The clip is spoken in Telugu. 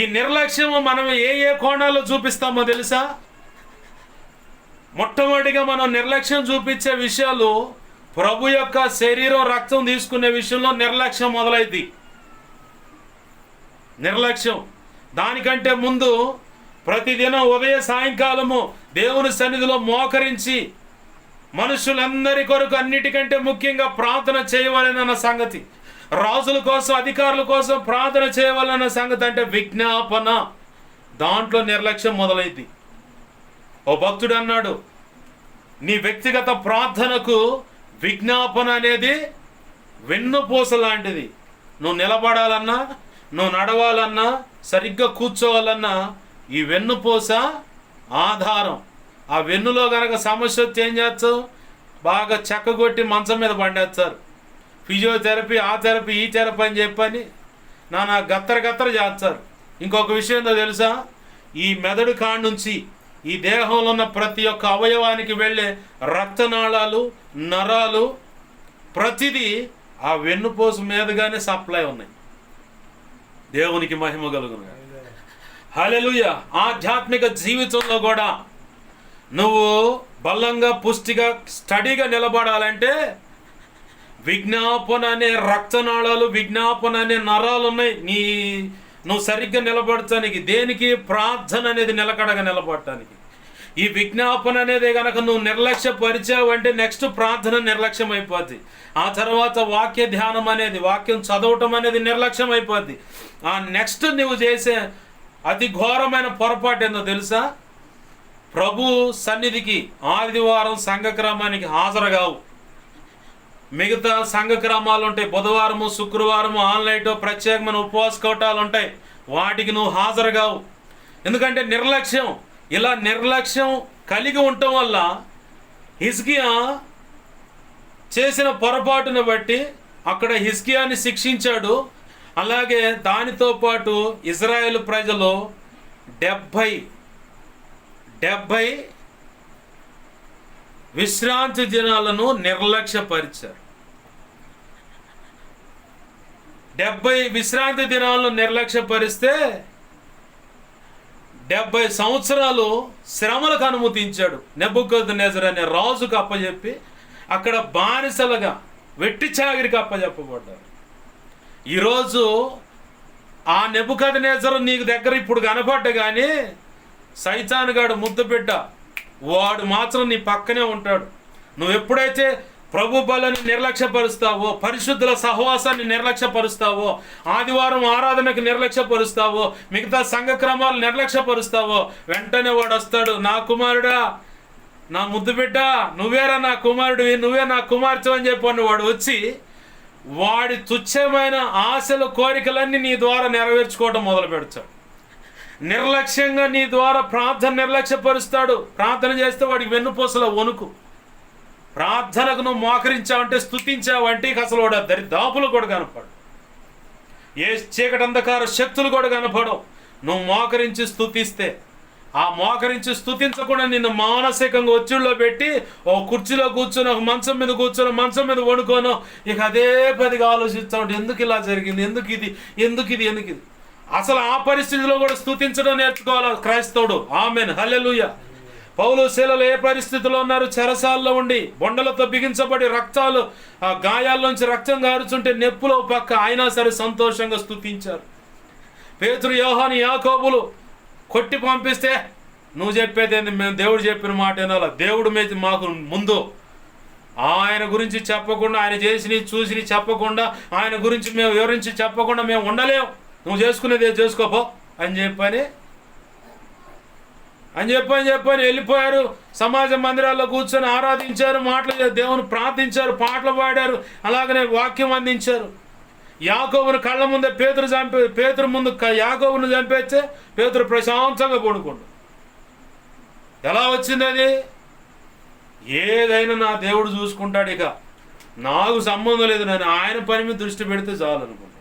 ఈ నిర్లక్ష్యము మనం ఏ ఏ కోణాల్లో చూపిస్తామో తెలుసా? మొట్టమొదటిగా మనం నిర్లక్ష్యం చూపించే విషయాలు ప్రభు యొక్క శరీరం రక్తం తీసుకునే విషయంలో నిర్లక్ష్యం మొదలైంది నిర్లక్ష్యం. దానికంటే ముందు ప్రతిదినం ఉదయ సాయంకాలము దేవుని సన్నిధిలో మోకరించి మనుషులందరి కొరకు అన్నిటికంటే ముఖ్యంగా ప్రార్థన చేయవాలని అన్న సంగతి. రాజుల కోసం అధికారుల కోసం ప్రార్థన చేయవాలన్న సంగతి అంటే విజ్ఞాపన. దాంట్లో నిర్లక్ష్యం మొదలైంది. ఓ భక్తుడు అన్నాడు నీ వ్యక్తిగత ప్రార్థనకు విజ్ఞాపన అనేది వెన్నుపూస లాంటిది. నువ్వు నిలబడాలన్నా నువ్వు నడవాలన్నా సరిగ్గా కూర్చోవాలన్నా ఈ వెన్నుపూస ఆధారం. ఆ వెన్నులో గనక సమస్య వచ్చి ఏం చేస్తావు? బాగా చెక్కగొట్టి మంచం మీద పండేస్తారు. ఫిజియోథెరపీ ఆ థెరపీ ఈ థెరపీ అని చెప్పని నానా గత్తర గత్తర చేస్తారు. ఇంకొక విషయం ఏందో తెలుసా? ఈ మెదడు కాడ నుంచి ఈ దేహంలో ఉన్న ప్రతి ఒక్క అవయవానికి వెళ్ళే రక్తనాళాలు నరాలు ప్రతిదీ ఆ వెన్నుపోసు మీదుగానే సప్లై ఉన్నాయి. దేవునికి మహిమ కలుగును. హలెలుయ ఆధ్యాత్మిక జీవితంలో కూడా నువ్వు బలంగా పుష్టిగా స్టడీగా నిలబడాలంటే విజ్ఞాపన అనే రక్తనాళాలు విజ్ఞాపన అనే నరాలు ఉన్నాయి నీ నువ్వు సరిగ్గా నిలబడటానికి దేనికి? ప్రార్థన అనేది నిలకడగా నిలబడటానికి. ఈ విజ్ఞాపన అనేది కనుక నువ్వు నిర్లక్ష్యపరిచావు అంటే నెక్స్ట్ ప్రార్థన నిర్లక్ష్యం అయిపోద్ది ఆ తర్వాత వాక్య ధ్యానం అనేది వాక్యం చదవటం అనేది నిర్లక్ష్యం అయిపోద్ది ఆ నెక్స్ట్ నువ్వు చేసే అతి ఘోరమైన పొరపాటు ఏందో తెలుసా? ప్రభు సన్నిధికి ఆదివారం సంఘక్రమానికి హాజరు కావు మిగతా సంఘక్రమాలు ఉంటాయి. బుధవారము శుక్రవారము ఆన్లైన్ ప్రత్యేకమైన ఉపవాస కోటాలు ఉంటాయి. వాటికి నువ్వు హాజరు కావు. ఎందుకంటే నిర్లక్ష్యం. ఇలా నిర్లక్ష్యం కలిగి ఉండటం వల్ల హిస్కియా చేసిన పొరపాటును బట్టి అక్కడ హిస్కియాని శిక్షించాడు. అలాగే దానితో పాటు ఇజ్రాయెల్ ప్రజలు డెబ్భై డెబ్భై విశ్రాంతి దినాలను నిర్లక్ష్యపరిచారు. డెబ్బై విశ్రాంతి దినాలను నిర్లక్ష్యపరిస్తే డెబ్బై సంవత్సరాలు శ్రమలకు అనుమతించాడు. నెబ్బుకొద్దు నెజర్ అనే రాజుకు అప్పచెప్పి అక్కడ బానిసలుగా వెట్టి చాగిరికి అప్పచెప్పబడ్డారు ఈరోజు ఆ నెబ్బుకథ నేజరు నీకు దగ్గర ఇప్పుడు కనపడ్డ కానీ సైతానుగాడు ముద్దు బిడ్డ వాడు మాత్రం నీ పక్కనే ఉంటాడు. నువ్వు ఎప్పుడైతే ప్రభు బలని నిర్లక్ష్యపరుస్తావో పరిశుద్ధుల సహవాసాన్ని నిర్లక్ష్యపరుస్తావో ఆదివారం ఆరాధనకు నిర్లక్ష్యపరుస్తావో మిగతా సంఘక్రమాలు నిర్లక్ష్యపరుస్తావో వెంటనే వాడు వస్తాడు. నా కుమారుడా నా ముద్దు బిడ్డ నువ్వేరా నా కుమారుడివి నువ్వే నా కుమార్తె అని చెప్పండి వాడు వచ్చి వాడి తుచ్చమైన ఆశల కోరికలన్నీ నీ ద్వారా నెరవేర్చుకోవడం మొదలు పెడతాడు నిర్లక్ష్యంగా నీ ద్వారా ప్రార్థన నిర్లక్ష్యపరుస్తాడు. ప్రార్థన చేస్తే వాడికి వెన్నుపూసల వణుకు. ప్రార్థనకు నువ్వు మోకరించావంటే స్థుతించావంటే ఇక అసలు వాడు దరిదాపులు కూడా కనపడు ఏ చీకటి అంధకార శక్తులు కూడా కనపడవు. నువ్వు మోకరించి స్థుతిస్తే ఆ మోకరించి స్థుతించకుండా నిన్ను మానసికంగా ఒత్తిడిలో పెట్టి ఓ కుర్చీలో కూర్చొని ఒక మంచం మీద కూర్చొని మంచం మీద వండుకోను ఇక అదే పదిగా ఆలోచిస్తా ఉంటే ఎందుకు ఇలా జరిగింది? ఎందుకు ఇది? ఎందుకు ఇది? ఎందుకు ఇది? అసలు ఆ పరిస్థితిలో కూడా స్థుతించడం నేర్చుకోవాలి క్రైస్తవుడు? ఆమెన్. హల్లెలుయ. పౌలు శీలలు ఏ పరిస్థితిలో ఉన్నారు? చెరసాల్లో ఉండి బొండలతో బిగించబడి రక్తాలు ఆ గాయాల్లోంచి రక్తం గారుచుంటే నెప్పులో పక్క అయినా సరే సంతోషంగా స్థుతించారు పేతురు యోహాని యాకోబులు కొట్టి పంపిస్తే నువ్వు చెప్పేది ఏంది? మేము దేవుడు చెప్పిన మాట వినాలా? దేవుడు మీద మాకు ముందు ఆయన గురించి చెప్పకుండా ఆయన చేసినవి చూసి చెప్పకుండా ఆయన గురించి మేము వివరించి చెప్పకుండా మేము ఉండలేం. నువ్వు చేసుకునేది చేసుకోపో? అని చెప్పని అని చెప్పని చెప్పని వెళ్ళిపోయారు. సమాజ మందిరాల్లో కూర్చొని ఆరాధించారు మాటలు దేవుని ప్రార్థించారు పాటలు పాడారు అలాగనే వాక్యం అందించారు. యాకోబుని కళ్ళ ముందే పేతురు చంపే పేతురు ముందు క- యాకోబుని చంపేస్తే పేతురు ప్రశాంతంగా పడుకోండు. ఎలా వచ్చింది అది? ఏదైనా నా దేవుడు చూసుకుంటాడు ఇక. నాకు సంబంధం లేదు నేను ఆయన పని మీద దృష్టి పెడితే చాలు